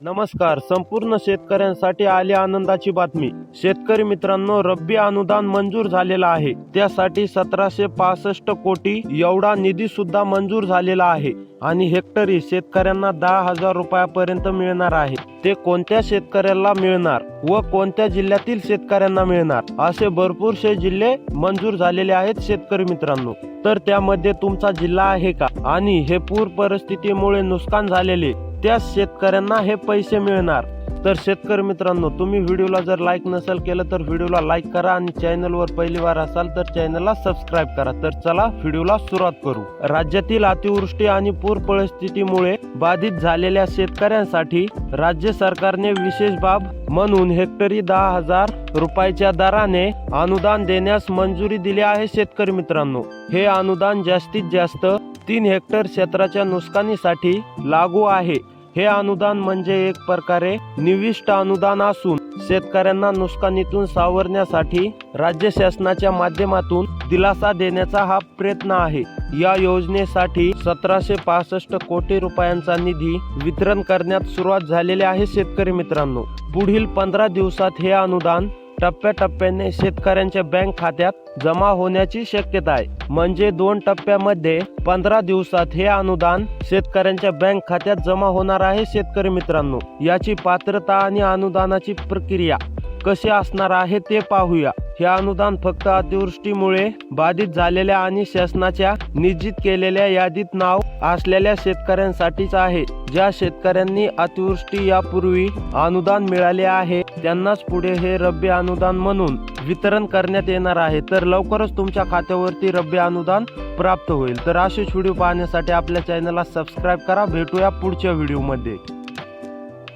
नमस्कार. संपूर्ण शेतकऱ्यांसाठी आली आनंदाची बातमी. शेतकरी मित्रांनो रब्बी अनुदान मंजूर झालेला आहे. त्यासाठी सतराशे पासष्ट कोटी एवढा निधी सुद्धा मंजूर झालेला आहे आणि हेक्टरी शेतकऱ्यांना दहा हजार रुपयापर्यंत मिळणार आहे. ते कोणत्या शेतकऱ्याला मिळणार व कोणत्या जिल्ह्यातील शेतकऱ्यांना मिळणार असे भरपूरसे जिल्हे मंजूर झालेले आहेत शेतकरी मित्रांनो. तर त्यामध्ये तुमचा जिल्हा आहे का? आणि हे पूर परिस्थितीमुळे नुकसान झालेले त्या शेतकऱ्यांना हे पैसे मिळणार. तर शेतकरी मित्रांनो तुम्ही व्हिडिओला जर लाईक नसेल केलं तर व्हिडिओला लाईक करा आणि चॅनलवर पहिली वार असाल तर चॅनलला सबस्क्राईब करा. तर चला व्हिडिओला सुरुवात करू. राज्यातील अतिवृष्टी आणि पूर परिस्थितीमुळे बाधित झालेल्या शेतकऱ्यांसाठी राज्य सरकारने विशेष बाब म्हणून हेक्टरी दहा हजार रुपयाच्या दराने अनुदान देण्यास मंजुरी दिली आहे शेतकरी मित्रांनो. हे अनुदान जास्तीत जास्त तीन हेक्टर क्षेत्राच्या नुकसानीसाठी लागू आहे. हे अनुदान म्हणजे एक प्रकारे निविष्ट अनुदान असून शेतकऱ्यांना नुकसानीतून सावरण्यासाठी राज्य शासनाच्या माध्यमातून दिलासा देण्याचा हा प्रयत्न आहे. या योजनेसाठी सतराशे पासष्ट कोटी रुपयांचा निधी वितरण करण्यात सुरुवात झालेली आहे शेतकरी मित्रांनो. पुढील पंधरा दिवसात हे अनुदान टप्प्याटप्प्याने शेतकऱ्यांच्या बँक खात्यात जमा होण्याची शक्यता आहे. म्हणजे दोन टप्प्यामध्ये पंधरा दिवसात हे अनुदान शेतकऱ्यांच्या बँक खात्यात जमा होणार आहे शेतकरी मित्रांनो. याची पात्रता आणि अनुदानाची प्रक्रिया कशी असणार आहे ते पाहूया. हे अनुदान फक्त अतिवृष्टीमुळे बाधित झालेल्या आणि शासनाच्या निश्चित केलेल्या यादीत नाव असलेल्या शेतकऱ्यांसाठीच आहे. ज्या शेतकऱ्यांनी अतिवृष्टी यापूर्वी अनुदान मिळाले आहे त्यांनाच पुढे हे रब्बी अनुदान म्हणून वितरण करण्यात येणार आहे. तर लवकरच तुमच्या खात्यावरती रब्बी अनुदान प्राप्त होईल. तर असेच व्हिडिओ पाहण्यासाठी आपल्या चॅनलला सबस्क्राईब करा. भेटूया पुढच्या व्हिडिओमध्ये.